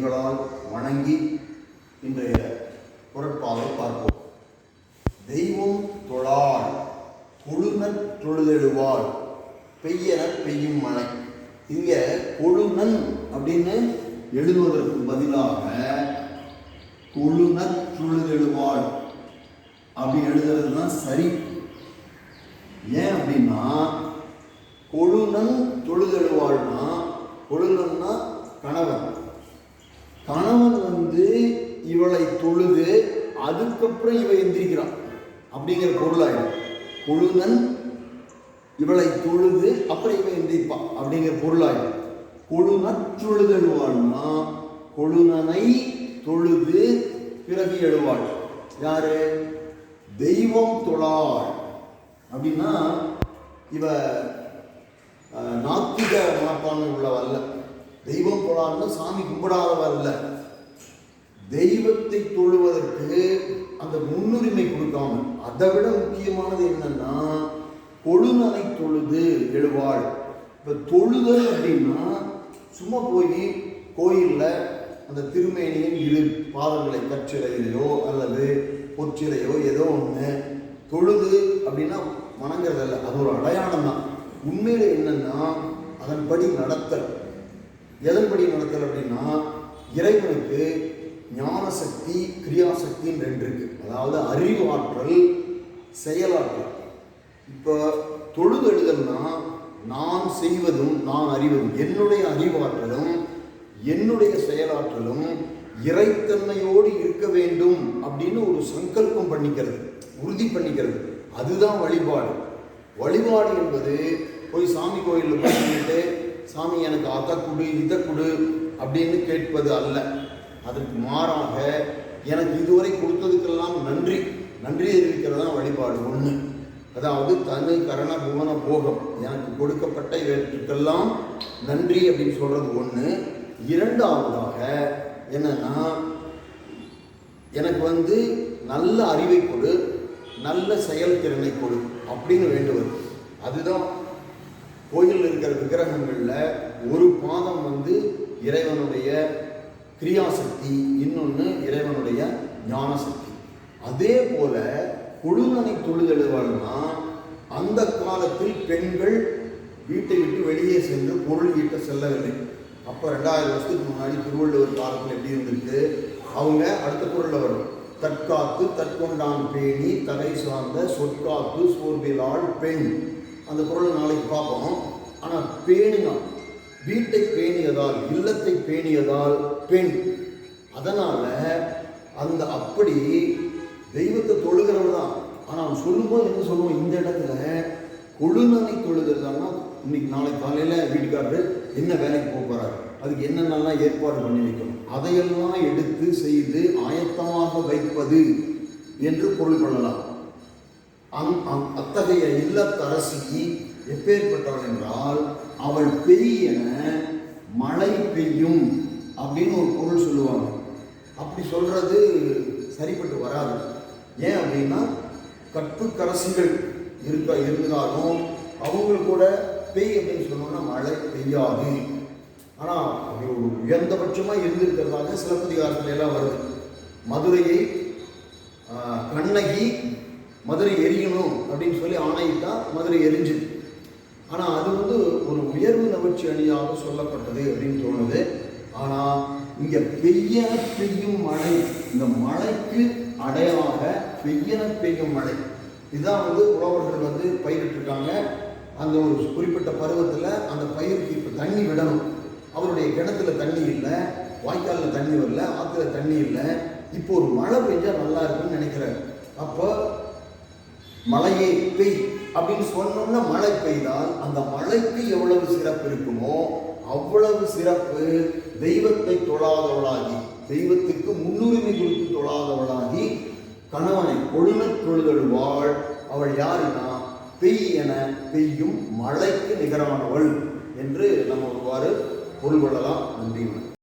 கைகளால் வணங்கி இன்றைய பொருட்பாவை பார்ப்போம். தெய்வம் தொழாள் கொழுநன் தொழுதெழுவாள் பெய்யன பெய்யும் மழை. இங்க கொழுநன் அப்படின்னு எழுதுவதற்கு பதிலாக கொழுநற் தொழுதெழுவாள் அப்படி எழுதுறது தான் சரி. ஏன் அப்படின்னா கொழுநன் தொழுதெழுவாள்னா கொழுநன்னா கணவன். கணவன் வந்து இவளை தொழுது அதுக்கப்புறம் இவ எந்திரிக்கிறான். அப்படிங்கிற பொருளாயிடும். கொழுநன் இவளை தொழுது அப்புறம் இவன் எந்திரிப்பான். அப்படிங்கிற பொருளாயிடும். கொழுநற் தொழுதெழுவாள்னா கொழுநனை தொழுது பிறகு எழுவாள். யாரு? தெய்வம் தொழாள். அப்படின்னா இவ நாத்திக மனப்பான்மை உள்ளவல்ல தெய்வம் போலான்னு சாமி கும்பிடாதவர் இல்லை. தெய்வத்தை தொழுவதற்கு அந்த முன்னுரிமை கொடுக்காம அதை விட முக்கியமானது என்னன்னா கொழுநனை தொழுது எழுவாள். இப்போ தொழுதல் அப்படின்னா சும்மா போய் கோயிலில் அந்த திருமேனியின் இரு பாதங்களை கற்சிலையிலையோ அல்லது பொற்றிலையோ ஏதோ ஒன்று தொழுது அப்படின்னா வணங்குறதல்ல. அது ஒரு அடையாளம் தான் உண்மையில் என்னன்னா அதன்படி நடத்தல். எதன்படி நடத்தல் அப்படின்னா இறைவனுக்கு ஞான சக்தி கிரியாசக்தின்னு ரெண்டு இருக்கு. அதாவது அறிவு ஆற்றல் செயலாற்றல். இப்போ தொழுது எழுதல்னா நான் செய்வதும் நான் அறிவதும் என்னுடைய அறிவாற்றலும் என்னுடைய செயலாற்றலும் இறைத்தன்மையோடு இருக்க வேண்டும் அப்படின்னு ஒரு சங்கல்பம் பண்ணிக்கிறது உறுதி பண்ணிக்கிறது. அதுதான் வழிபாடு. வழிபாடு என்பது போய் சாமி கோயிலில் போய் சாமி எனக்கு அதை கொடு இதை கொடு அப்படின்னு கேட்பது அல்ல. அதற்கு மாறாக எனக்கு இதுவரை கொடுத்ததுக்கெல்லாம் நன்றி. நன்றி தெரிவிக்கிறது தான் வழிபாடு ஒன்று அதாவது தனி கரண புவன போகம். எனக்கு கொடுக்கப்பட்ட இவற்றுக்கெல்லாம் நன்றி அப்படின்னு சொல்கிறது ஒன்று இரண்டாவதாக என்னன்னா எனக்கு வந்து நல்ல அறிவை கொடு நல்ல செயல்திறனை கொடு அப்படின்னு வேண்டுவது. அதுதான் கோயிலில் இருக்கிற விக்கிரகங்களில் ஒரு பாதம் வந்து இறைவனுடைய கிரியாசக்தி இன்னொன்று இறைவனுடைய ஞானசக்தி. அதே போல கொழுநனை தொழுதெழுவாள்னா அந்த காலத்தில் பெண்கள் வீட்டை விட்டு வெளியே சென்று பொருள் ஈட்ட செல்லவில்லை. அப்போ ரெண்டாயிரம் வருஷத்துக்கு முன்னாடி திருவள்ளுவர் காலத்தில் எப்படி இருந்திருக்கு? அவங்க அடுத்த குரலில் வரும். தற்காத்து தற்கொண்டான் பேணி தலை சார்ந்த சொற்காத்து சோர்விலாள் பெண். அந்த குரலை நாளைக்கு பார்ப்போம். ஆனால் பேணினா வீட்டை பேணியதால் இல்லத்தை பேணியதால் பெண். அதனால் அந்த அப்படி தெய்வத்தை தொழுகிறவர் தான். ஆனால் அவன் சொல்லும்போது என்ன சொல்லுவோம்? இந்த இடத்துல கொழுநனை தொழுகிறதான்னா இன்னைக்கு நாளைக்கு காலையில் வீட்டுக்காரரு என்ன வேலைக்கு போக போகிறாரு அதுக்கு என்னென்னலாம் ஏற்பாடு பண்ணி வைக்கணும்? அதையெல்லாம் எடுத்து செய்து ஆயத்தமாக வைப்பது என்று பொருள் கொள்ளலாம். அங் அந்- அத்தகைய இல்லத்தரசி எப்பேற்பட்டவள் என்றால் அவள் பெய்யென மழை பெய்யும் அப்படின்னு ஒரு பொருள் சொல்லுவாங்க. அப்படி சொல்கிறது சரிப்பட்டு வராது. ஏன் அப்படின்னா கற்புக்கரசிகள் இருக்க இருந்தாலும் அவங்க கூட பெய் அப்படின்னு சொன்னோம்னா மழை பெய்யாது. ஆனால் அது ஒரு உயர்ந்தபட்சமாக இருந்திருக்கிறதாக சிலப்பதிகாரத்துல எல்லாம் வருது. மதுரையை கண்ணகி மதுரை எரியணும் அப்படின்னு சொல்லி ஆணையிட்டா மதுரை எரிஞ்சுது. ஆனால் அது வந்து ஒரு உயர்வு நவிழ்ச்சி அணியாக சொல்லப்பட்டது அப்படின்னு தோணுது. ஆனால் இங்கே பெய்ய பெய்யும் மழை இந்த மழைக்கு அடையாக பெய்யன பெய்யும் மழை. இதுதான் வந்து உழவர்கள் வந்து பயிரிட்டிருக்காங்க அந்த ஒரு குறிப்பிட்ட பருவத்தில் அந்த பயிருக்கு இப்போ தண்ணி விடணும். அவருடைய கிணத்துல தண்ணி இல்லை வாய்க்காலில் தண்ணி வரல ஆற்றுல தண்ணி இல்லை. இப்போ ஒரு மழை பெஞ்சால் நல்லா இருக்குன்னு நினைக்கிறாரு. அப்போ மழையை பெய் அப்படின்னு சொன்னோம்னா மழை பெய்தால் அந்த மழைக்கு எவ்வளவு சிறப்பு இருக்குமோ அவ்வளவு சிறப்பு தெய்வத்தை தொழாதவளாகி தெய்வத்துக்கு முன்னுரிமை கொடுத்து தொழாதவளாகி கணவனை கொழுநற் தொழுதழுவாள் அவள் யாருன்னா பெய் என பெய்யும் மழைக்கு நிகரானவள் என்று நம்ம ஒருவாறு பொருள் கொள்ளலாம். நன்றி